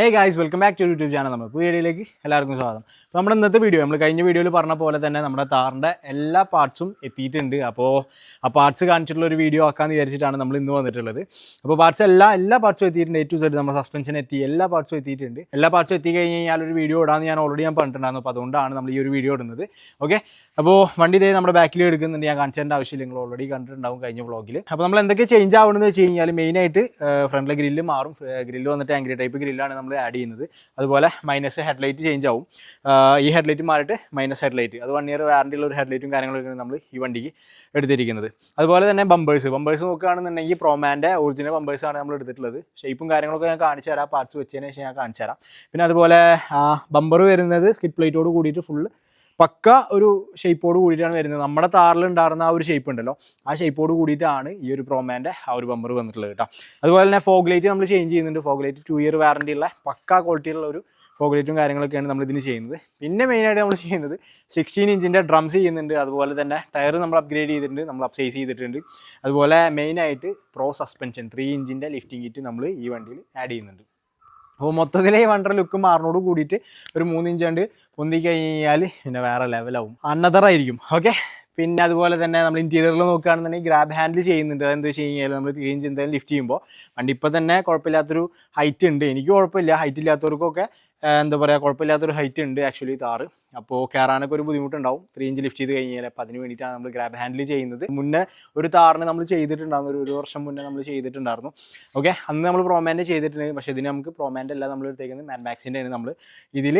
Hey guys welcome back to YouTube channel നമ്മൾ പുതിയ വീഡിയോയിലേക്ക് എല്ലാവർക്കും സ്വാഗതം. നമ്മുടെ ഇന്നത്തെ വീഡിയോ നമ്മൾ കഴിഞ്ഞ വീഡിയോയിൽ പറഞ്ഞ പോലെ തന്നെ നമ്മുടെ താറിന്റെ എല്ലാ പാർട്സും എത്തിയിട്ടുണ്ട്. അപ്പോൾ ആ പാർട്സ് കാണിച്ചിട്ടുള്ള ഒരു വീഡിയോ ആക്കാമെന്ന് വിചാരിച്ചിട്ടാണ് നമ്മൾ ഇന്ന് വന്നിട്ടുള്ളത്. അപ്പോൾ പാർട്സ് എല്ലാ എല്ലാ പാർട്സും എത്തിയിട്ടുണ്ട്. എ സൈഡ് നമ്മുടെ സസ്പെൻഷൻ എത്തി എല്ലാ പാർട്സും എത്തിയിട്ടുണ്ട്. എല്ലാ പാർട്സും എത്തി കഴിഞ്ഞ് കഴിഞ്ഞാൽ ഒരു വീഡിയോ ഇടാമെന്ന് ഞാൻ ഓൾറെഡി ഞാൻ പറഞ്ഞിട്ടുണ്ടായിരുന്നു. അപ്പോൾ അതുകൊണ്ടാണ് നമ്മൾ ഈ ഒരു വീഡിയോ ഇടുന്നത്. ഓക്കെ അപ്പോൾ വണ്ടി ഇതേ നമ്മുടെ ബാക്കിൽ എടുക്കുന്നുണ്ട്. ഞാൻ കാണിച്ചതിന്റെ ആവശ്യമില്ല. നിങ്ങൾ ഓൾറെഡി കണ്ടിട്ടുണ്ടാവും കഴിഞ്ഞ വ്ളോഗിൽ അപ്പോൾ നമ്മൾ എന്തൊക്കെ ചേഞ്ച് ആവണമെന്ന് വെച്ച് കഴിഞ്ഞാൽ മെയിനായിട്ട് ഫ്രണ്ടിലെ ഗ്രില്ല് മാറും. ഗ്രില്ല് വന്നിട്ട് ആംഗ്രി ടൈപ്പ് ഗ്രില്ലാണ് നമ്മൾ ആഡ് ചെയ്യുന്നത്. അതുപോലെ മൈനസ് ഹെഡ്ലൈറ്റ് ചേഞ്ച് ആവും. ഈ ഹെഡ്ലൈറ്റ് മാറിയിട്ട് മൈനസ് ഹെഡ്ലൈറ്റ് അത് വൺ ഇയർ വാറണ്ടി ഉള്ള ഒരു ഹെഡ്ലൈറ്റും കാര്യങ്ങളൊക്കെ നമ്മൾ ഈ വണ്ടിക്ക് എടുത്തിരിക്കുന്നത്. അതുപോലെ തന്നെ ബമ്പേഴ്സ് ബമ്പേഴ്സ് നോക്കുകയാണെന്നുണ്ടെങ്കിൽ പ്രോമാന്റെ ഒറിജിനൽ ആണ് നമ്മൾ എടുത്തിട്ടുള്ളത്. ഷേപ്പും കാര്യങ്ങളൊക്കെ ഞാൻ കാണിച്ചു തരാം. പാർട്സ് വെച്ചതിന് ശേഷം ഞാൻ കാണിച്ചു തരാം. പിന്നെ അതുപോലെ ബമ്പർ വരുന്നത് സ്കിപ്പ് പ്ലേറ്റോട് കൂടിയിട്ട് ഫുള്ള് പക്ക ഒരു ഷേപ്പോട് കൂടിയിട്ടാണ് വരുന്നത്. നമ്മുടെ താറിൽ ഉണ്ടായിരുന്ന ആ ഒരു ഷേപ്പ് ഉണ്ടല്ലോ. ആ ഷേപ്പോട് കൂടിയിട്ടാണ് ഈ ഒരു പ്രോമാന്റെ ആ ഒരു ബമ്പർ വന്നിട്ടുള്ളത് കേട്ടോ. അതുപോലെ തന്നെ ഫോഗ് ലൈറ്റ് നമ്മൾ ചേഞ്ച് ചെയ്യുന്നുണ്ട്. Fog light two year warranty ഉള്ള പക്ക ക്വാളിറ്റിയുള്ള ഒരു ഫോഗ് ലൈറ്റും കാര്യങ്ങളൊക്കെയാണ് നമ്മൾ ഇതിന് ചെയ്യുന്നത്. പിന്നെ മെയിനായിട്ട് നമ്മൾ ചെയ്യുന്നത് സിക്സ്റ്റീൻ ഇഞ്ചിന്റെ ഡ്രംസ് ചെയ്യുന്നുണ്ട്. അതുപോലെ തന്നെ ടയർ നമ്മൾ അപ്ഗ്രേഡ് ചെയ്തിട്ടുണ്ട്. നമ്മൾ അപ്സൈസ് ചെയ്തിട്ടുണ്ട്. അതുപോലെ മെയിനായിട്ട് പ്രോ സസ്പെൻഷൻ ത്രീ ഇഞ്ചിന്റെ ലിഫ്റ്റിംഗ് കിറ്റ് നമ്മൾ ഈ വണ്ടിയിൽ ആഡ് ചെയ്യുന്നുണ്ട്. അപ്പോൾ മൊത്തത്തിൽ ഈ വണ്ടർ ലുക്ക് മാറിനോട് കൂടിയിട്ട് ഒരു മൂന്നിഞ്ച് കണ്ട് പൊന്തി കഴിഞ്ഞാൽ പിന്നെ വേറെ ലെവലാവും. അന്നതറായിരിക്കും ഓക്കെ പിന്നെ അതുപോലെ തന്നെ നമ്മൾ ഇന്റീരിയറിൽ നോക്കുകയാണെന്നുണ്ടെങ്കിൽ ഗ്രാബ് ഹാൻഡിൽ ചെയ്യുന്നുണ്ട്. അതെന്താ വെച്ച് കഴിഞ്ഞാൽ നമ്മൾ ഇഞ്ച് എന്തായാലും ലിഫ്റ്റ് ചെയ്യുമ്പോൾ വണ്ടി ഇപ്പോൾ തന്നെ കുഴപ്പമില്ലാത്തൊരു ഹൈറ്റ് ഉണ്ട്. എനിക്ക് കുഴപ്പമില്ല. ഹൈറ്റ് ഇല്ലാത്തവർക്കൊക്കെ എന്താ പറയുക കുഴപ്പമില്ലാത്തൊരു ഹൈറ്റ് ഉണ്ട് ആക്ച്വലി താറ് അപ്പോൾ കയറാനൊക്കെ ഒരു ബുദ്ധിമുട്ടുണ്ടാവും. ത്രീ ഇഞ്ച് ലിഫ്റ്റ് ചെയ്ത് കഴിഞ്ഞാൽ അപ്പോൾ അതിന് വേണ്ടിയിട്ടാണ് നമ്മൾ ഗ്രാബ് ഹാൻഡിൽ ചെയ്യുന്നത്. മുന്നേ ഒരു താറിന് നമ്മൾ ചെയ്തിട്ടുണ്ടായിരുന്നു. ഒരു വർഷം മുന്നേ നമ്മൾ ചെയ്തിട്ടുണ്ടായിരുന്നു. ഓക്കെ അന്ന് നമ്മൾ പ്രോമാന്റെ ചെയ്തിട്ടുണ്ട് പക്ഷേ ഇതിന് നമുക്ക് പ്രോമാന്റെ അല്ല നമ്മൾ എടുത്തേക്കുന്നത് മാൻബാക്സിന്റെ ആണ് നമ്മൾ ഇതിൽ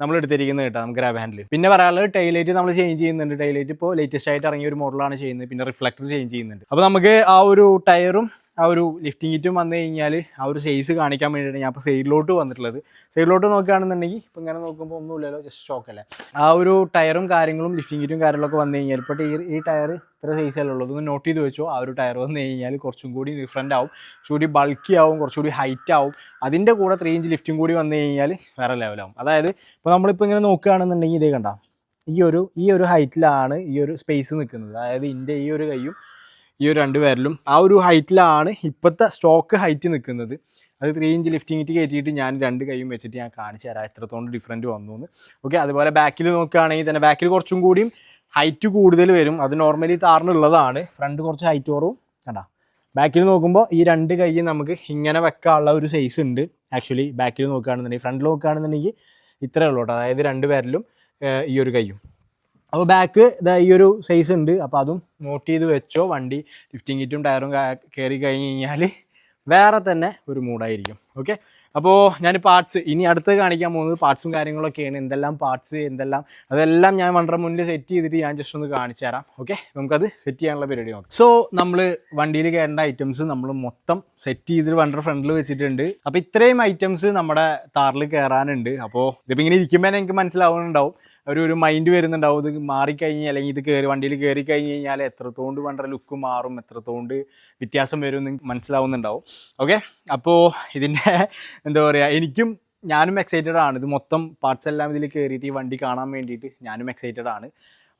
നമ്മൾ എടുത്തിരിക്കുന്നത് കേട്ടോ നമുക്ക് ഗ്രാബ് ഹാൻഡിൽ പിന്നെ പറയാനുള്ളത് ടൈലൈറ്റ് നമ്മൾ ചേഞ്ച് ചെയ്യുന്നുണ്ട്. ടൈലൈറ്റ് ഇപ്പോൾ ലേറ്റസ്റ്റ് ആയിട്ട് ഇറങ്ങിയ ഒരു മോഡലാണ് ചെയ്യുന്നത്. പിന്നെ റിഫ്ലക്ടർ ചേഞ്ച് ചെയ്യുന്നുണ്ട്. അപ്പോൾ നമുക്ക് ആ ഒരു ടയറും ആ ഒരു ലിഫ്റ്റിംഗ് കിറ്റും വന്നു കഴിഞ്ഞാൽ ആ ഒരു സൈസ് കാണിക്കാൻ വേണ്ടിയിട്ടാണ് ഞാൻ ഇപ്പോൾ സൈഡിലോട്ട് വന്നിട്ടുള്ളത്. സൈഡിലോട്ട് നോക്കുകയാണെന്നുണ്ടെങ്കിൽ ഇപ്പോൾ ഇങ്ങനെ നോക്കുമ്പോൾ ഒന്നുമില്ലല്ലോ ജസ്റ്റ് ഷോക്കല്ലേ ആ ഒരു ടയറും കാര്യങ്ങളും ലിഫ്റ്റിംഗ് കിറ്റും കാര്യങ്ങളൊക്കെ വന്നു കഴിഞ്ഞാൽ ഇപ്പോൾ ഈ ടയർ ഇത്ര സൈസല്ലേ ഉള്ളൂ. ഇതൊന്ന് നോട്ട് ചെയ്ത് വെച്ചോ. ആ ഒരു ടയർ വന്നു കഴിഞ്ഞാൽ കുറച്ചും കൂടി ഡിഫറെന്റ് ആവും. കുറച്ചുകൂടി ബൾക്കി ആവും കുറച്ചുകൂടി ഹൈറ്റ് ആവും. അതിന്റെ കൂടെ ത്രീ ഇഞ്ച് ലിഫ്റ്റും കൂടി വന്നു കഴിഞ്ഞാൽ വേറെ ലെവലാവും അതായത് ഇപ്പോൾ നമ്മളിപ്പോൾ ഇങ്ങനെ നോക്കുകയാണെന്നുണ്ടെങ്കിൽ ഇതേ കണ്ടാം ഈ ഒരു ഈ ഒരു ഹൈറ്റിലാണ് ഈ ഒരു സ്പേസ് നിൽക്കുന്നത് അതായത് ഇതിന്റെ ഈ ഒരു കൈയും ഈ ഒരു രണ്ട് പേരിലും ആ ഒരു ഹൈറ്റിലാണ് ഇപ്പോഴത്തെ സ്റ്റോക്ക് ഹൈറ്റ് നിൽക്കുന്നത്. അത് ത്രീ ഇഞ്ച് ലിഫ്റ്റിംഗ് ഇറ്റ് കയറ്റിയിട്ട് ഞാൻ രണ്ട് കൈയും വെച്ചിട്ട് ഞാൻ കാണിച്ചു തരാം. എത്രത്തോളം ഡിഫറന്റ് വന്നു എന്ന് ഓക്കെ അതുപോലെ ബാക്കിൽ നോക്കുകയാണെങ്കിൽ തന്നെ ബാക്കിൽ കുറച്ചും കൂടിയും ഹൈറ്റ് കൂടുതൽ വരും. അത് നോർമലി താറിനുള്ളതാണ്. ഫ്രണ്ട് കുറച്ച് ഹൈറ്റ് കുറവും. കണ്ടാ? ബാക്കിൽ നോക്കുമ്പോൾ ഈ രണ്ട് കൈ നമുക്ക് ഇങ്ങനെ വെക്കാനുള്ള ഒരു സൈസ് ഉണ്ട്. ആക്ച്വലി ബാക്കിൽ നോക്കുകയാണെന്നുണ്ടെങ്കിൽ ഫ്രണ്ടിൽ നോക്കുകയാണെന്നുണ്ടെങ്കിൽ ഇത്രയേ ഉള്ളൂ കേട്ടോ. അതായത് രണ്ട് പേരിലും ഈ ഒരു കൈയും. അപ്പോൾ ബാക്ക് ഇതാ ഈ ഒരു സൈസ് ഉണ്ട്. അപ്പോൾ അതും നോട്ട് ചെയ്ത് വെച്ചോ. വണ്ടി ലിഫ്റ്റിംഗ് കിറ്റും ടയറും കയറി കഴിഞ്ഞ് കഴിഞ്ഞാൽ വേറെ തന്നെ ഒരു മൂഡായിരിക്കും ഓക്കെ അപ്പോൾ ഞാൻ പാർട്സ് ഇനി അടുത്ത് കാണിക്കാൻ പോകുന്നത് പാർട്സും കാര്യങ്ങളൊക്കെയാണ്. എന്തെല്ലാം പാർട്സ് എന്തെല്ലാം അതെല്ലാം ഞാൻ വണ്ടറ മുന്നിൽ സെറ്റ് ചെയ്തിട്ട് ഞാൻ ജസ്റ്റ് ഒന്ന് കാണിച്ചു തരാം. ഓക്കെ നമുക്കത് സെറ്റ് ചെയ്യാനുള്ള പരിപാടി നോക്കാം. സോ നമ്മൾ വണ്ടിയിൽ കയറേണ്ട ഐറ്റംസ് നമ്മൾ മൊത്തം സെറ്റ് ചെയ്തിട്ട് വണ്ടർ ഫ്രണ്ടിൽ വെച്ചിട്ടുണ്ട്. അപ്പോൾ ഇത്രയും ഐറ്റംസ് നമ്മുടെ താറിൽ കയറാനുണ്ട് അപ്പോൾ ഇതിപ്പോൾ ഇങ്ങനെ ഇരിക്കുമ്പോൾ എനിക്ക് മനസ്സിലാവുന്നുണ്ടാവും. ഒരു ഒരു മൈൻഡ് വരുന്നുണ്ടാവും. ഇത് മാറിക്കഴിഞ്ഞാൽ അല്ലെങ്കിൽ ഇത് കയറി വണ്ടിയിൽ കയറി കഴിഞ്ഞ് കഴിഞ്ഞാൽ എത്രത്തോണ്ട് വണ്ടർ ലുക്ക് മാറും എത്രത്തോണ്ട് വ്യത്യാസം വരും എന്ന് മനസ്സിലാവുന്നുണ്ടാവും. ഓക്കെ അപ്പോൾ ഇതിന്റെ എന്താ പറയുക എനിക്കും ഞാനും എക്സൈറ്റഡ് ആണ്. ഇത് മൊത്തം പാർട്സ് എല്ലാം ഇതിൽ കയറിയിട്ട് ഈ വണ്ടി കാണാൻ വേണ്ടിയിട്ട് ഞാനും എക്സൈറ്റഡ് ആണ്.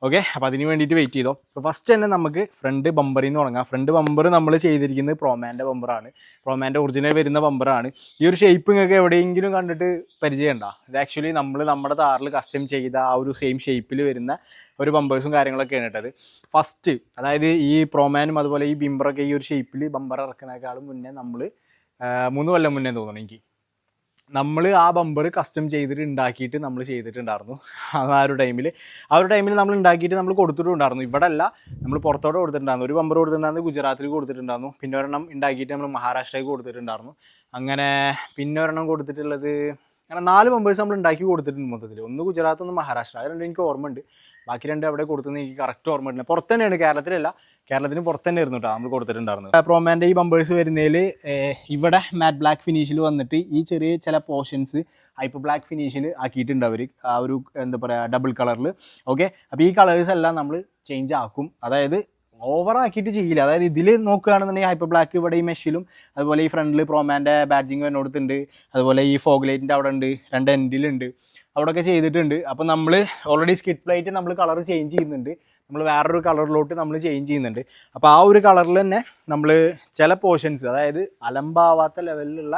ഓക്കെ അപ്പോൾ അതിന് വേണ്ടിയിട്ട് വെയിറ്റ് ചെയ്തോ. അപ്പോൾ ഫസ്റ്റ് തന്നെ നമുക്ക് ഫ്രണ്ട് ബമ്പറിൽ നിന്ന് തുടങ്ങാം. ഫ്രണ്ട് ബമ്പർ നമ്മൾ ചെയ്തിരിക്കുന്നത് പ്രോമാന്റെ ബമ്പറാണ് പ്രോമാന്റെ ഒറിജിനൽ വരുന്ന ബമ്പറാണ് ഈ ഒരു ഷേപ്പ് നിങ്ങൾക്ക് എവിടെയെങ്കിലും കണ്ടിട്ട് പരിചയമുണ്ടോ? ഇത് ആക്ച്വലി നമ്മൾ നമ്മുടെ താറിൽ കസ്റ്റം ചെയ്ത ആ ഒരു സെയിം ഷേപ്പിൽ വരുന്ന ഒരു ബമ്പേഴ്സും കാര്യങ്ങളൊക്കെയാണ് കേട്ടത് ഫസ്റ്റ് അതായത് ഈ പ്രോമാനും അതുപോലെ ഈ ബിംബറൊക്കെ ഈ ഒരു ഷേപ്പിൽ ബമ്പർ ഇറക്കുന്നേക്കാളും മുന്നേ നമ്മൾ മൂന്ന് കൊല്ലം മുന്നേ തോന്നുന്നു എനിക്ക്. നമ്മൾ ആ ബമ്പർ കസ്റ്റം ചെയ്തിട്ട് ഉണ്ടാക്കിയിട്ട് നമ്മൾ ചെയ്തിട്ടുണ്ടായിരുന്നു. ആ ഒരു ടൈമിൽ ആ ഒരു ടൈമിൽ നമ്മൾ ഉണ്ടാക്കിയിട്ട് നമ്മൾ കൊടുത്തിട്ടുണ്ടായിരുന്നു. ഇവിടെ അല്ല നമ്മൾ പുറത്തോട്ട് കൊടുത്തിട്ടുണ്ടായിരുന്നു. ഒരു ബമ്പർ കൊടുത്തിട്ടുണ്ടായിരുന്നു ഗുജറാത്തിൽ കൊടുത്തിട്ടുണ്ടായിരുന്നു. പിന്നെ ഒരെണ്ണം ഉണ്ടാക്കിയിട്ട് നമ്മൾ മഹാരാഷ്ട്രയ്ക്ക് കൊടുത്തിട്ടുണ്ടായിരുന്നു. അങ്ങനെ പിന്നെ ഒരെണ്ണം കൊടുത്തിട്ടുള്ളത് അങ്ങനെ നാല് മെമ്പേഴ്സ് നമ്മൾ ഉണ്ടാക്കി കൊടുത്തിട്ടുണ്ട് മൊത്തത്തിൽ ഒന്ന് ഗുജറാത്ത് ഒന്ന് മഹാരാഷ്ട്ര. അത് രണ്ട് എനിക്ക് ഓർമ്മയുണ്ട്. ബാക്കി രണ്ട് അവിടെ കൊടുത്തെന്ന് എനിക്ക് കറക്റ്റ് ഓർമ്മയുണ്ട്. പുറത്ത് തന്നെയാണ്. കേരളത്തിലല്ല. കേരളത്തിന് പുറത്ത് തന്നെ ആയിരുന്നു കേട്ടോ നമ്മൾ കൊടുത്തിട്ടുണ്ടായിരുന്നത്. പ്രോമാന്റെ ഈ ബമ്പേഴ്സ് വരുന്നതിൽ ഇവിടെ മാറ്റ് ബ്ലാക്ക് ഫിനിഷിൽ വന്നിട്ട് ഈ ചെറിയ ചില പോർഷൻസ് ഹൈപ്പർ ബ്ലാക്ക് ഫിനിഷിൽ ആക്കിയിട്ടുണ്ട് അവർ ആ ഒരു എന്താ പറയുക ഡബിൾ കളറിൽ ഓക്കെ അപ്പോൾ ഈ കളേഴ്സ് എല്ലാം നമ്മൾ ചേഞ്ച് ആക്കും. അതായത് ഓവർ ആക്കിയിട്ട് ചെയ്യില്ല. അതായത് ഇതിൽ നോക്കുകയാണെന്നുണ്ടെങ്കിൽ ഹൈപ്പർ ബ്ലാക്ക് ഇവിടെ ഈ മെഷിലും അതുപോലെ ഈ ഫ്രണ്ടിൽ പ്രോമാന്റെ ബാഡ്ജിങ് വരുന്നിടത്തുണ്ട് അതുപോലെ ഈ ഫോഗ് ലൈറ്റിന്റെ അവിടെ ഉണ്ട് രണ്ട് എൻഡിലുണ്ട് അവിടെയൊക്കെ ചെയ്തിട്ടുണ്ട്. അപ്പോൾ നമ്മൾ ഓൾറെഡി സ്കിറ്റ് പ്ലേറ്റ് നമ്മൾ കളർ ചേഞ്ച് ചെയ്യുന്നുണ്ട്. നമ്മൾ വേറൊരു കളറിലോട്ട് നമ്മൾ ചേഞ്ച് ചെയ്യുന്നുണ്ട്. അപ്പോൾ ആ ഒരു കളറിൽ തന്നെ നമ്മൾ ചില പോർഷൻസ് അതായത് അലമ്പാവാത്ത ലെവലിലുള്ള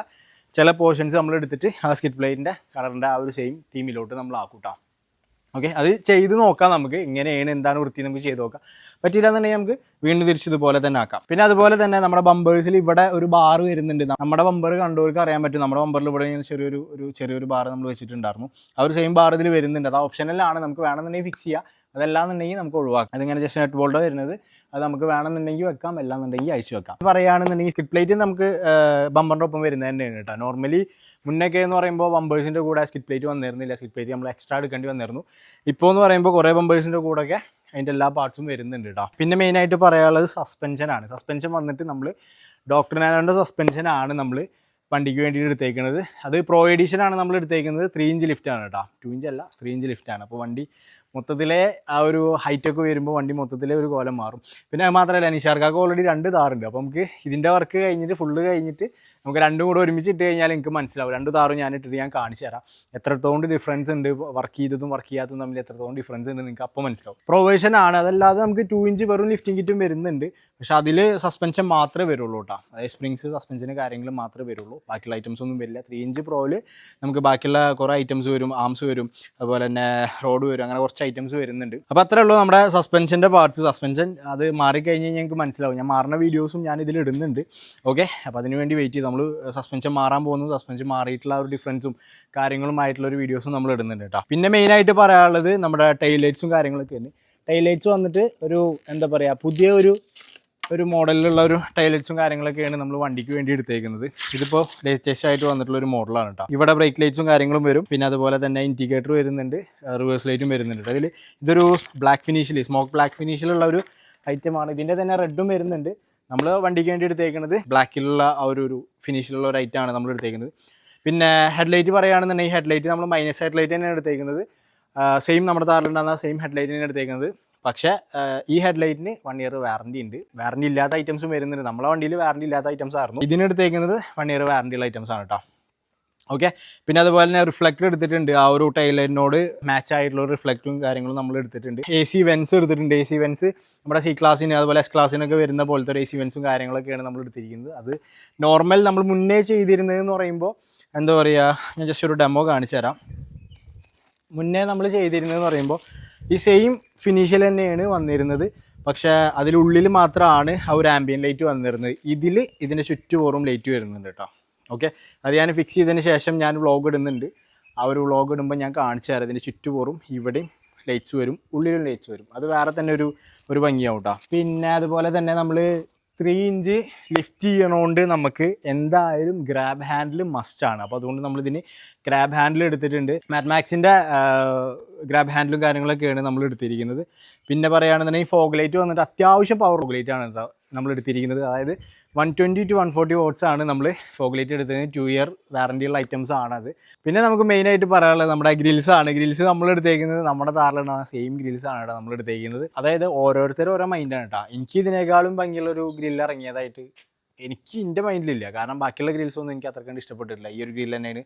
ചില പോർഷൻസ് നമ്മൾ എടുത്തിട്ട് ആ സ്കിറ്റ് പ്ലേറ്റിന്റെ കളറിന്റെ ആ ഒരു സെയിം തീമിലോട്ട് നമ്മൾ ആക്കൂട്ടാ ഓക്കെ അത് ചെയ്ത് നോക്കാം നമുക്ക്. ഇങ്ങനെയാണ് എന്താണ് വൃത്തി നമുക്ക് ചെയ്ത് നോക്കാം. പറ്റില്ല എന്നുണ്ടെങ്കിൽ നമുക്ക് വീണ്ടും തിരിച്ചതുപോലെ തന്നെ ആക്കാം. പിന്നെ അതുപോലെ തന്നെ നമ്മുടെ ബമ്പേഴ്സിൽ ഇവിടെ ഒരു ബാർ വരുന്നുണ്ട്. നമ്മുടെ ബമ്പർ കണ്ടവർക്ക് അറിയാൻ പറ്റും. നമ്മുടെ ബമ്പറിൽ ഇവിടെ ഇങ്ങനെ ചെറിയൊരു ഒരു ചെറിയൊരു ബാർ നമ്മൾ വെച്ചിട്ടുണ്ടായിരുന്നു. ആ ഒരു സെയിം ബാർ ഇതിൽ വരുന്നുണ്ട്. അത് ഓപ്ഷനിലാണ് നമുക്ക് വേണമെന്നുണ്ടെങ്കിൽ ഫിക്സ് ചെയ്യാം. അതല്ലാന്നുണ്ടെങ്കിൽ നമുക്ക് ഒഴിവാക്കാം. അതിങ്ങനെ ജസ്റ്റ് നെറ്റ് ബോൾഡോ വരുന്നത്. അത് നമുക്ക് വേണമെന്നുണ്ടെങ്കിൽ വെക്കാം അല്ലാന്നുണ്ടെങ്കിൽ അയച്ചു വെക്കാം. പറയുകയാണെന്നുണ്ടെങ്കിൽ സ്കിറ്റ് പ്ലേറ്റ് നമുക്ക് ബമ്പറിന്റെ ഒപ്പം വരുന്നത് തന്നെയാണ് കേട്ടോ. നോർമലി മുന്നൊക്കെ എന്ന് പറയുമ്പോൾ ബമ്പേഴ്സിന്റെ കൂടെ സ്കിറ്റ് പ്ലേറ്റ് വന്നിരുന്നില്ല. സ്കിറ്റ് പ്ലേറ്റ് നമ്മൾ എക്സ്ട്രാ എടുക്കേണ്ടി വന്നിരുന്നു. ഇപ്പോൾ എന്ന് പറയുമ്പോൾ കുറേ ബമ്പേഴ്സിന്റെ കൂടെയൊക്കെ അതിന്റെ എല്ലാ പാർട്സും വരുന്നുണ്ട് കേട്ടോ. പിന്നെ മെയിനായിട്ട് പറയാനുള്ളത് സസ്പെൻഷനാണ് സസ്പെൻഷൻ വന്നിട്ട് നമ്മൾ ഡോക്ടർ നാനോന്റെ സസ്പെൻഷനാണ് നമ്മൾ വണ്ടിക്ക് വേണ്ടിയിട്ട് എടുത്തേക്കുന്നത്. അത് പ്രോ എഡീഷനാണ് നമ്മൾ എടുത്തേക്കുന്നത്. ത്രീ ഇഞ്ച് ലിഫ്റ്റാണ് കേട്ടോ. ടു ഇഞ്ച് അല്ല ത്രീ ഇഞ്ച് ലിഫ്റ്റാണ് അപ്പോൾ വണ്ടി മൊത്തത്തിലെ ആ ഒരു ഹൈറ്റ് ഒക്കെ വരുമ്പോൾ വണ്ടി മൊത്തത്തിലെ ഒരു കോലം മാറും. പിന്നെ അത് മാത്രമല്ല നിഷാർക്കാർക്ക് ഓൾറെഡി രണ്ട് താറുണ്ട് അപ്പോൾ നമുക്ക് ഇതിന്റെ വർക്ക് കഴിഞ്ഞിട്ട് ഫുള്ള് കഴിഞ്ഞിട്ട് നമുക്ക് രണ്ടും കൂടെ ഒരുമിച്ച് ഇട്ട് കഴിഞ്ഞാൽ എനിക്ക് മനസ്സിലാവും. രണ്ട് താറും ഞാൻ ഇട്ടിട്ട് ഞാൻ കാണിച്ചു തരാം. എത്രത്തോണ്ട് ഡിഫറൻസ് ഉണ്ട് വർക്ക് ചെയ്തതും വർക്ക് ചെയ്യാത്തതും തമ്മിൽ എത്രത്തോളം ഡിഫറൻസ് ഉണ്ട് നിങ്ങൾക്ക് അപ്പോൾ മനസ്സിലാവും. പ്രൊവേഷൻ ആണ്. അതല്ലാതെ നമുക്ക് ടു ഇഞ്ച് വെറും ലിഫ്റ്റിംഗ് കിറ്റും വരുന്നുണ്ട്. പക്ഷേ അതിൽ സസ്പെൻഷൻ മാത്രമേ വരുള്ളൂ കേട്ടോ അതായത് സ്പ്രിങ്സ് സസ്പെൻഷന് കാര്യങ്ങൾ മാത്രമേ വരുള്ളൂ. ബാക്കിയുള്ള ഐറ്റംസ് ഒന്നും വരില്ല. ത്രീ ഇഞ്ച് പ്രോയിൽ നമുക്ക് ബാക്കിയുള്ള കുറേ ഐറ്റംസ് വരും ആംസ് വരും. അതുപോലെ തന്നെ റോഡ് വരും. അങ്ങനെ കുറച്ച് ഐറ്റംസ് വരുന്നുണ്ട്. അപ്പോൾ അത്രേ ഉള്ളൂ നമ്മുടെ സസ്പെൻഷന്റെ പാർട്സ് സസ്പെൻഷൻ അത് മാറിക്കഴിഞ്ഞ് ഞങ്ങൾക്ക് മനസ്സിലാവും. ഞാൻ മാറുന്ന വീഡിയോസും ഞാൻ ഇതിൽ ഇടുന്നുണ്ട്. ഓക്കെ അപ്പോൾ അതിന് വേണ്ടി വെയിറ്റ് ചെയ്ത് നമ്മൾ സസ്പെൻഷൻ മാറാൻ പോകുന്നു. സസ്പെൻഷൻ മാറിയിട്ടുള്ള ഒരു ഡിഫറൻസും കാര്യങ്ങളും ആയിട്ടുള്ള ഒരു വീഡിയോസും നമ്മൾ ഇടുന്നുണ്ട് കേട്ടോ. പിന്നെ മെയിനായിട്ട് പറയാനുള്ളത് നമ്മുടെ ടൈലൈറ്റ്സും കാര്യങ്ങളൊക്കെയാണ്. ടൈലൈറ്റ്സ് വന്നിട്ട് ഒരു എന്താ പറയുക പുതിയ ഒരു ഒരു മോഡലിലുള്ള ഒരു ടൈലറ്റ്സും കാര്യങ്ങളൊക്കെയാണ് നമ്മൾ വണ്ടിക്ക് വേണ്ടി എടുത്തേക്കുന്നത്. ഇതിപ്പോൾ ലേറ്റസ്റ്റ് ആയിട്ട് വന്നിട്ടുള്ള ഒരു മോഡലാണ് കേട്ടോ ഇവിടെ ബ്രേക്ക് ലൈറ്റ്സും കാര്യങ്ങളും വരും. പിന്നെ അതുപോലെ തന്നെ ഇൻഡിക്കേറ്റർ വരുന്നുണ്ട്. റിവേഴ്സ് ലൈറ്റും വരുന്നുണ്ട്. അതിൽ ഇതൊരു ബ്ലാക്ക് ഫിനിഷിൽ സ്മോക്ക് ബ്ലാക്ക് ഫിനിഷിലുള്ള ഒരു ഐറ്റമാണ് ഇതിന്റെ തന്നെ റെഡും വരുന്നുണ്ട്. നമ്മൾ വണ്ടിക്ക് വേണ്ടി എടുത്തേക്കുന്നത് ബ്ലാക്കിലുള്ള ആ ഒരു ഒരു ഫിനിഷിലുള്ള ഒരു ഐറ്റമാണ് നമ്മൾ എടുത്തേക്കുന്നത്. പിന്നെ ഹെഡ്ലൈറ്റ് പറയുകയാണെന്നുണ്ടെങ്കിൽ ഹെഡ്ലൈറ്റ് നമ്മൾ മൈനസ് ഹെഡ്ലൈറ്റ് തന്നെയാണ് എടുത്തേക്കുന്നത്. സെയിം നമ്മുടെ താറിലുണ്ടാകുന്ന സെയിം ഹെഡ്ലൈറ്റ് തന്നെയാണ് എടുത്തേക്കുന്നത്. പക്ഷേ ഈ ഹെഡ്ലൈറ്റിന് വൺ ഇയർ വാറണ്ടി ഉണ്ട്. വാറണ്ടി ഇല്ലാത്ത ഐറ്റംസും വരുന്നുണ്ട്. നമ്മളെ വണ്ടിയിൽ വാറണ്ടി ഇല്ലാത്ത ഐറ്റംസ് ആയിരുന്നു. ഇതിനെടുത്തേക്കുന്നത് വൺ ഇയർ വാറണ്ടിയുള്ള ഐറ്റംസ് ആണ് കേട്ടോ ഓക്കെ പിന്നെ അതുപോലെ തന്നെ റിഫ്ലക്ടർ എടുത്തിട്ടുണ്ട്. ആ ഒരു ടൈലറിനോട് മാച്ച് ആയിട്ടുള്ള റിഫ്ലക്റ്റും കാര്യങ്ങളും നമ്മൾ എടുത്തിട്ടുണ്ട്. എ സി വെൻസ് എടുത്തിട്ടുണ്ട്. എ സി വെൻസ് നമ്മുടെ സി ക്ലാസ്സിന് അതുപോലെ എസ് ക്ലാസ്സിനൊക്കെ വരുന്ന പോലത്തെ ഒരു എ സി വെൻസും കാര്യങ്ങളൊക്കെയാണ് നമ്മൾ എടുത്തിരിക്കുന്നത്. അത് നോർമൽ നമ്മൾ മുന്നേ ചെയ്തിരുന്നതെന്ന് പറയുമ്പോൾ എന്താ പറയുക ഞാൻ ജസ്റ്റ് ഒരു ഡെമോ കാണിച്ചു തരാം മുന്നേ നമ്മൾ ചെയ്തിരുന്നതെന്ന് പറയുമ്പോൾ ഈ സെയിം ഫിനിഷിൽ തന്നെയാണ് വന്നിരുന്നത്. പക്ഷേ അതിലുള്ളിൽ മാത്രമാണ് ആ ഒരു ആംബിയൻ ലൈറ്റ് വന്നിരുന്നത്. ഇതിൽ ഇതിന്റെ ചുറ്റുപോറും ലൈറ്റ് വരുന്നുണ്ട് കേട്ടോ ഓക്കെ അത് ഞാൻ ഫിക്സ് ചെയ്തതിന് ശേഷം ഞാൻ വ്ളോഗ് ഇടുന്നുണ്ട്. ആ ഒരു വ്ളോഗ് ഇടുമ്പോൾ ഞാൻ കാണിച്ചു തരാം. ഇതിന്റെ ചുറ്റുപോറും ഇവിടെയും ലൈറ്റ്സ് വരും ഉള്ളിലും ലൈറ്റ്സ് വരും. അത് വേറെ തന്നെ ഒരു ഒരു ഭംഗിയാവും കേട്ടോ പിന്നെ അതുപോലെ തന്നെ നമ്മൾ ത്രീ ഇഞ്ച് ലിഫ്റ്റ് ചെയ്യണോണ്ട് നമുക്ക് എന്തായാലും ഗ്രാബ് ഹാൻഡിൽ മസ്റ്റാണ് അപ്പോൾ അതുകൊണ്ട് നമ്മളിതിന് ഗ്രാബ് ഹാൻഡിൽ എടുത്തിട്ടുണ്ട്. മാറ്റ്മാക്സിന്റെ ഗ്രാബ് ഹാൻഡിലും കാര്യങ്ങളൊക്കെയാണ് നമ്മൾ എടുത്തിരിക്കുന്നത് പിന്നെ പറയുകയാണെന്നുണ്ടെങ്കിൽ ഫോഗ് ലൈറ്റ് വന്നിട്ട് അത്യാവശ്യം പവർ ഫോഗ് ലൈറ്റ് ആണ് കേട്ടോ നമ്മൾ എടുത്തിരിക്കുന്നത് അതായത് one twenty two one forty watts ആണ് നമ്മൾ ഫോഗ്ലേറ്റ് എടുത്തത് ടു ഇയർ വാറണ്ടിയുള്ള ഐറ്റംസ് ആണത് പിന്നെ നമുക്ക് മെയിനായിട്ട് പറയാനുള്ളത് നമ്മുടെ ഗ്രിൽസ് ആണ്. ഗ്രിൽസ് നമ്മൾ എടുത്തേക്കുന്നത് നമ്മുടെ താറിലുണ്ടാ സെയിം ഗ്രിൽസ് ആണ് കേട്ടോ നമ്മൾ എടുത്തേക്കുന്നത്. അതായത് ഓരോരുത്തരും ഓരോ മൈൻഡാണ് കേട്ടോ. എനിക്ക് ഇതിനേക്കാളും ഭംഗിയുള്ള ഒരു ഗ്രില്ല് ഇറങ്ങിയതായിട്ട് എനിക്ക് എന്റെ മൈൻഡിലില്ല കാരണം ബാക്കിയുള്ള ഗ്രിൽസ് ഒന്നും എനിക്ക് അത്രക്കണ്ട് ഇഷ്ടപ്പെട്ടിട്ടില്ല. ഈ ഒരു ഗ്രിൽ തന്നെയാണ്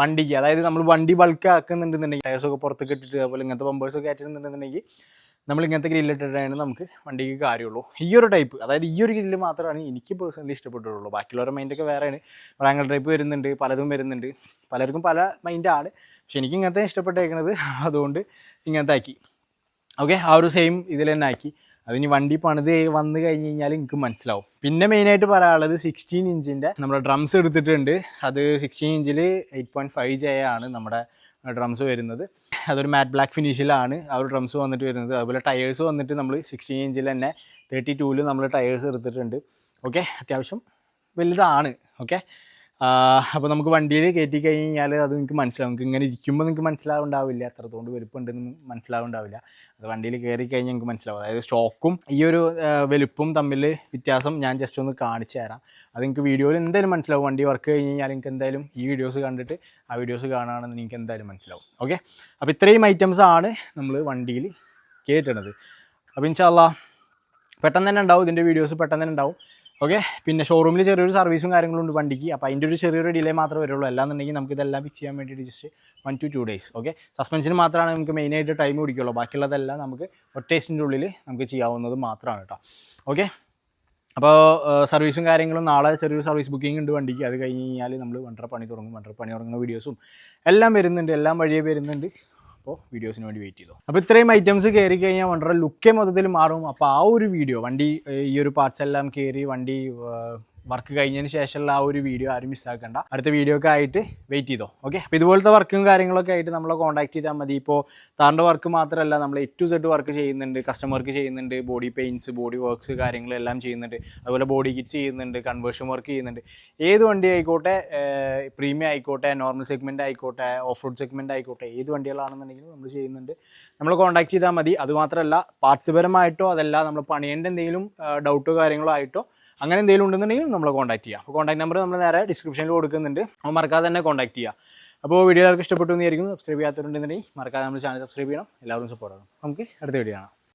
വണ്ടിക്ക്. അതായത് നമ്മൾ വണ്ടി ബൾക്ക് ആക്കുന്നുണ്ടെന്നുണ്ടെങ്കിൽ ടയർസൊക്കെ പുറത്തേക്ക് ഇട്ടിട്ട് അതുപോലെ ഇങ്ങനത്തെ ബമ്പേഴ്സൊക്കെ ആയിട്ടുണ്ടെന്നുണ്ടെങ്കിൽ നമ്മൾ ഇങ്ങനത്തെ ഗ്രില്ല് ഇട്ടിട്ടാണ് നമുക്ക് വണ്ടിക്ക് കാര്യമുള്ളൂ. ഈ ഒരു ടൈപ്പ് അതായത് ഈ ഒരു ഗ്രില്ല് മാത്രമാണ് എനിക്ക് പേഴ്സണലി ഇഷ്ടപ്പെട്ടിട്ടുള്ളൂ. ബാക്കിയുള്ളവരുടെ മൈൻഡൊക്കെ വേറെയാണ്. റാങ്കൽ ടൈപ്പ് വരുന്നുണ്ട് പലതും വരുന്നുണ്ട്. പലർക്കും പല മൈൻഡാണ് പക്ഷെ എനിക്ക് ഇങ്ങനത്തെ ഇഷ്ടപ്പെട്ടേക്കുന്നത് അതുകൊണ്ട് ഇങ്ങനത്തെ ആക്കി ഓക്കെ ആ ഒരു സെയിം ഇതിൽ തന്നെ ആക്കി. അതിന് വണ്ടി പണിത് വന്നു കഴിഞ്ഞ് കഴിഞ്ഞാൽ എനിക്ക് മനസ്സിലാവും. പിന്നെ മെയിനായിട്ട് പറയാനുള്ളത് സിക്സ്റ്റീൻ ഇഞ്ചിന്റെ നമ്മുടെ ഡ്രംസ് എടുത്തിട്ടുണ്ട്. അത് സിക്സ്റ്റീൻ ഇഞ്ചിൽ എയ്റ്റ് പോയിന്റ് ഫൈവ് ജെ ആണ് നമ്മുടെ ഡ്രംസ് വരുന്നത്. അതൊരു മാറ്റ് ബ്ലാക്ക് ഫിനിഷിലാണ് ആ ഒരു ഡ്രംസ് വന്നിട്ട് വരുന്നത്. അതുപോലെ ടയേഴ്സ് വന്നിട്ട് നമ്മൾ സിക്സ്റ്റീൻ ഇഞ്ചിൽ തന്നെ തേർട്ടി ടൂവിൽ നമ്മൾ ടയേഴ്സ് എടുത്തിട്ടുണ്ട്. ഓക്കെ അത്യാവശ്യം വലുതാണ്. ഓക്കെ അപ്പോൾ നമുക്ക് വണ്ടിയിൽ കയറ്റി കഴിഞ്ഞാൽ അത് നിങ്ങൾക്ക് മനസ്സിലാവും. നിങ്ങൾക്ക് ഇങ്ങനെ ഇരിക്കുമ്പോൾ നിങ്ങൾക്ക് മനസ്സിലാവുണ്ടാവില്ല. എത്രത്തോണ്ട് വലുപ്പമുണ്ടെന്ന് മനസ്സിലാവുണ്ടാവില്ല. അത് വണ്ടിയിൽ കയറി കഴിഞ്ഞാൽ നിങ്ങൾക്ക് മനസ്സിലാവും. അതായത് സ്റ്റോക്കും ഈ ഒരു വലുപ്പും തമ്മിൽ വ്യത്യാസം ഞാൻ ജസ്റ്റ് ഒന്ന് കാണിച്ചു തരാം. അത് നിങ്ങൾക്ക് വീഡിയോയിൽ എന്തായാലും മനസ്സിലാവും. വണ്ടി വർക്ക് കഴിഞ്ഞ് കഴിഞ്ഞാൽ നിങ്ങൾക്ക് എന്തായാലും ഈ വീഡിയോസ് കണ്ടിട്ട് ആ വീഡിയോസ് കാണുകയാണെന്ന് നിങ്ങൾക്ക് എന്തായാലും മനസ്സിലാവും. ഓക്കെ അപ്പോൾ ഇത്രയും ഐറ്റംസ് ആണ് നമ്മൾ വണ്ടിയിൽ കയറ്റണത് അപ്പോൾ ഇൻഷാല്ലാ പെട്ടെന്ന് തന്നെ ഉണ്ടാവും. ഇതിന്റെ വീഡിയോസ് പെട്ടെന്ന് തന്നെ ഉണ്ടാവും. ഓക്കെ പിന്നെ ഷോറൂമിൽ ചെറിയൊരു സർവീസും കാര്യങ്ങളും ഉണ്ട് വണ്ടിക്ക്. അപ്പോൾ അതിന്റെ ഒരു ചെറിയൊരു ഡിലേ മാത്രമേ വരുള്ളൂ. അല്ലാന്നുണ്ടെങ്കിൽ നമുക്ക് ഇതെല്ലാം ഫിക്സ് ചെയ്യാൻ വേണ്ടിയിട്ട് just one two two days okay suspension മാത്രമാണ് നമുക്ക് മെയിനായിട്ട് ടൈം പിടിക്കുള്ളൂ. ബാക്കിയുള്ളതെല്ലാം നമുക്ക് ഒറ്റേസിന്റെ ഉള്ളിൽ നമുക്ക് ചെയ്യാവുന്നത് മാത്രമാണ് കേട്ടോ ഓക്കെ അപ്പോൾ സർവീസും കാര്യങ്ങളും നാളെ ചെറിയൊരു സർവീസ് ബുക്കിംഗ് ഉണ്ട് വണ്ടിക്ക്. അത് കഴിഞ്ഞ് കഴിഞ്ഞാൽ നമ്മൾ വണ്ടർ പണി തുടങ്ങും. വണ്ടർ പണി തുടങ്ങുന്ന വീഡിയോസും എല്ലാം വരുന്നുണ്ട്. എല്ലാം വഴിയേ വരുന്നുണ്ട്. അപ്പോൾ വീഡിയോസിന് വേണ്ടി വെയിറ്റ് ചെയ്തു. അപ്പോൾ ഇത്രയും ഐറ്റംസ് കയറി കഴിഞ്ഞാൽ വണ്ടറ ലുക്കേ മൊത്തത്തിൽ മാറും. അപ്പോൾ ആ ഒരു വീഡിയോ വണ്ടി ഈ ഒരു പാർട്സ് എല്ലാം കയറി വണ്ടി വർക്ക് കഴിഞ്ഞതിന് ശേഷമുള്ള ആ ഒരു വീഡിയോ ആരും മിസ്സാക്കണ്ട അടുത്ത വീഡിയോ ഒക്കെ ആയിട്ട് വെയിറ്റ് ചെയ്തോ? ഓക്കെ അപ്പോൾ ഇതുപോലത്തെ വർക്കും കാര്യങ്ങളൊക്കെ ആയിട്ട് നമ്മളെ കോൺടാക്ട് ചെയ്താൽ മതി. ഇപ്പോൾ താറിന്റെ വർക്ക് മാത്രമല്ല നമ്മൾ എ ടു സെഡ് വർക്ക് ചെയ്യുന്നുണ്ട്. കസ്റ്റമർക്ക് ചെയ്യുന്നുണ്ട്. ബോഡി പെയിൻസ് ബോഡി വർക്ക്സ് കാര്യങ്ങളെല്ലാം ചെയ്യുന്നുണ്ട്. അതുപോലെ ബോഡി കിറ്റ്സ് ചെയ്യുന്നുണ്ട് കൺവേർഷൻ വർക്ക് ചെയ്യുന്നുണ്ട്. ഏത് വണ്ടി ആയിക്കോട്ടെ പ്രീമിയം ആയിക്കോട്ടെ നോർമൽ സെഗ്മെന്റ് ആയിക്കോട്ടെ ഓഫ് റോഡ് സെഗ്മെന്റ് ആയിക്കോട്ടെ ഏത് വണ്ടികളാണെന്നുണ്ടെങ്കിലും നമ്മൾ ചെയ്യുന്നുണ്ട്. നമ്മൾ കോൺടാക്ട് ചെയ്താൽ മതി. അതുമാത്രമല്ല പാർട്സ് പരമായിട്ടോ അതല്ല നമ്മൾ പണിയേണ്ട എന്തെങ്കിലും ഡൗട്ടോ കാര്യങ്ങളോ ആയിട്ടോ അങ്ങനെ എന്തെങ്കിലും ഉണ്ടെന്നുണ്ടെങ്കിൽ നമ്മൾ കോൺടാക്ട് ചെയ്യാം. അപ്പോൾ കോൺടാക്ട് നമ്പർ നമ്മൾ നേരെ ഡിസ്ക്രിപ്ഷനിൽ കൊടുക്കുന്നുണ്ട്. അപ്പോൾ മറക്കാതെ തന്നെ കോൺടാക്ട് ചെയ്യുക അപ്പോൾ വീഡിയോ എല്ലാവർക്കും ഇഷ്ടപ്പെട്ടു എന്ന് വിചാരിക്കുന്നു. സബ്സ്ക്രൈബ് ചെയ്യാത്തവരുണ്ടെന്നുണ്ടെങ്കിൽ മറക്കാതെ നമ്മൾ ചാനൽ സബ്സ്ക്രൈബ് ചെയ്യണം. എല്ലാവരും സപ്പോർട്ട് ചെയ്യണം നമുക്ക് അടുത്ത വീഡിയോ കാണാം.